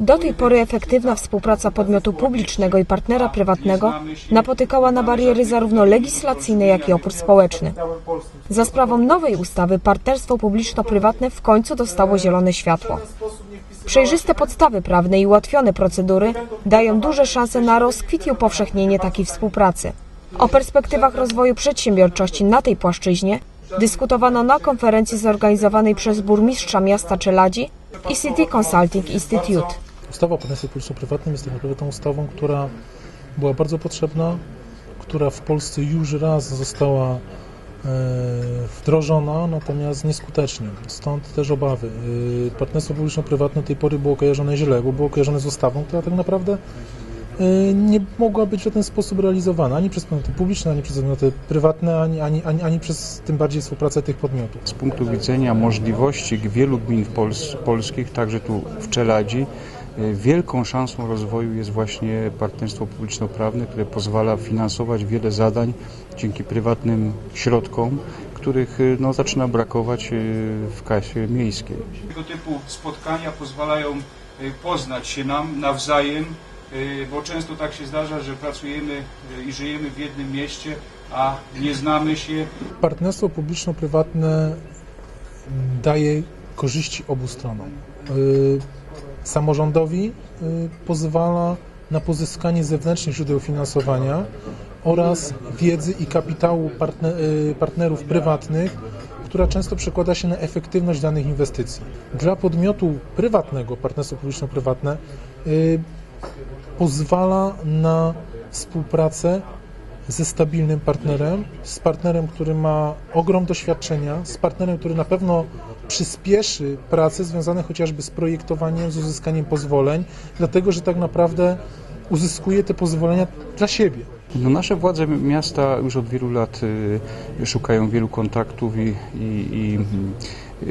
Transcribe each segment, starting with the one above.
Do tej pory efektywna współpraca podmiotu publicznego i partnera prywatnego napotykała na bariery zarówno legislacyjne, jak i opór społeczny. Za sprawą nowej ustawy partnerstwo publiczno-prywatne w końcu dostało zielone światło. Przejrzyste podstawy prawne i ułatwione procedury dają duże szanse na rozkwit i upowszechnienie takiej współpracy. O perspektywach rozwoju przedsiębiorczości na tej płaszczyźnie dyskutowano na konferencji zorganizowanej przez burmistrza miasta Czeladzi i City Consulting Institute. Ustawa o partnerstwie publiczno-prywatnym jest tak naprawdę tą ustawą, która była bardzo potrzebna, która w Polsce już raz została e, wdrożona, natomiast nieskutecznie. Stąd też obawy. E, Partnerstwo publiczno-prywatne do tej pory było kojarzone źle, bo było kojarzone z ustawą, która tak naprawdę e, nie mogła być w żaden sposób realizowana ani przez podmioty publiczne, ani przez podmioty prywatne, ani, ani, ani, ani przez tym bardziej współpracę tych podmiotów. Z punktu widzenia możliwości wielu gmin pols polskich, także tu w Czeladzi, wielką szansą rozwoju jest właśnie partnerstwo publiczno-prawne, które pozwala finansować wiele zadań dzięki prywatnym środkom, których y, no, zaczyna brakować y, w kasie miejskiej. Tego typu spotkania pozwalają poznać się nam nawzajem, bo często tak się zdarza, że pracujemy i żyjemy w jednym mieście, a nie znamy się. Partnerstwo publiczno-prywatne daje korzyści obu stronom. Samorządowi y, pozwala na pozyskanie zewnętrznych źródeł finansowania oraz wiedzy i kapitału partne, y, partnerów prywatnych, która często przekłada się na efektywność danych inwestycji. Dla podmiotu prywatnego, partnerstwo publiczno-prywatne, y, pozwala na współpracę ze stabilnym partnerem, z partnerem, który ma ogrom doświadczenia, z partnerem, który na pewno przyspieszy prace związane chociażby z projektowaniem, z uzyskaniem pozwoleń, dlatego że tak naprawdę uzyskuje te pozwolenia dla siebie. No, nasze władze miasta już od wielu lat y, szukają wielu kontaktów i, i, i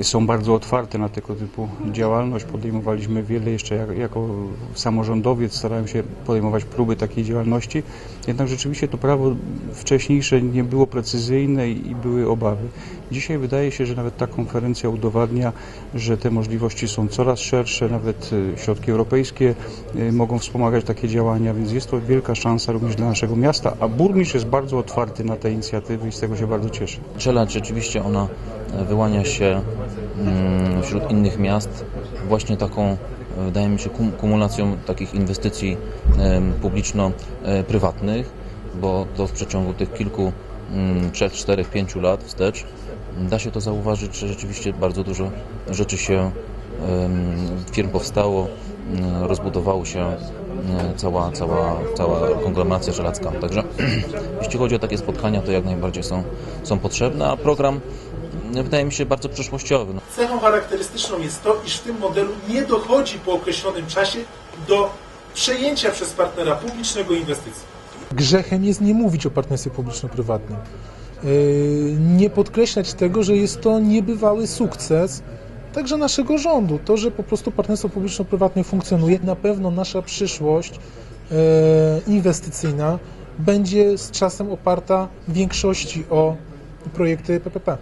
są bardzo otwarte na tego typu działalność. Podejmowaliśmy wiele jeszcze jak, jako samorządowiec, starałem się podejmować próby takiej działalności. Jednak rzeczywiście to prawo wcześniejsze nie było precyzyjne i, były obawy. Dzisiaj wydaje się, że nawet ta konferencja udowadnia, że te możliwości są coraz szersze, nawet y, środki europejskie y, mogą wspomagać takie działania, więc jest to wielka szansa również dla naszego miasta, a burmistrz jest bardzo otwarty na te inicjatywy i z tego się bardzo cieszę. Czeladź rzeczywiście ona wyłania się mm, wśród innych miast właśnie taką, e, wydaje mi się, kum- kumulacją takich inwestycji publiczno-prywatnych, bo to w przeciągu tych kilku, mm, trzech, czterech, pięciu lat wstecz da się to zauważyć, że rzeczywiście bardzo dużo rzeczy się firm powstało, rozbudowało się cała, cała, cała konglomeracja żelazka. Także jeśli chodzi o takie spotkania, to jak najbardziej są, są potrzebne, a program wydaje mi się bardzo przyszłościowy. No. Cechą charakterystyczną jest to, iż w tym modelu nie dochodzi po określonym czasie do przejęcia przez partnera publicznego inwestycji. Grzechem jest nie mówić o partnerstwie publiczno-prywatnym. Yy, Nie podkreślać tego, że jest to niebywały sukces także naszego rządu. To, że po prostu partnerstwo publiczno-prywatne funkcjonuje, na pewno nasza przyszłość yy, inwestycyjna będzie z czasem oparta w większości o projekty PPP.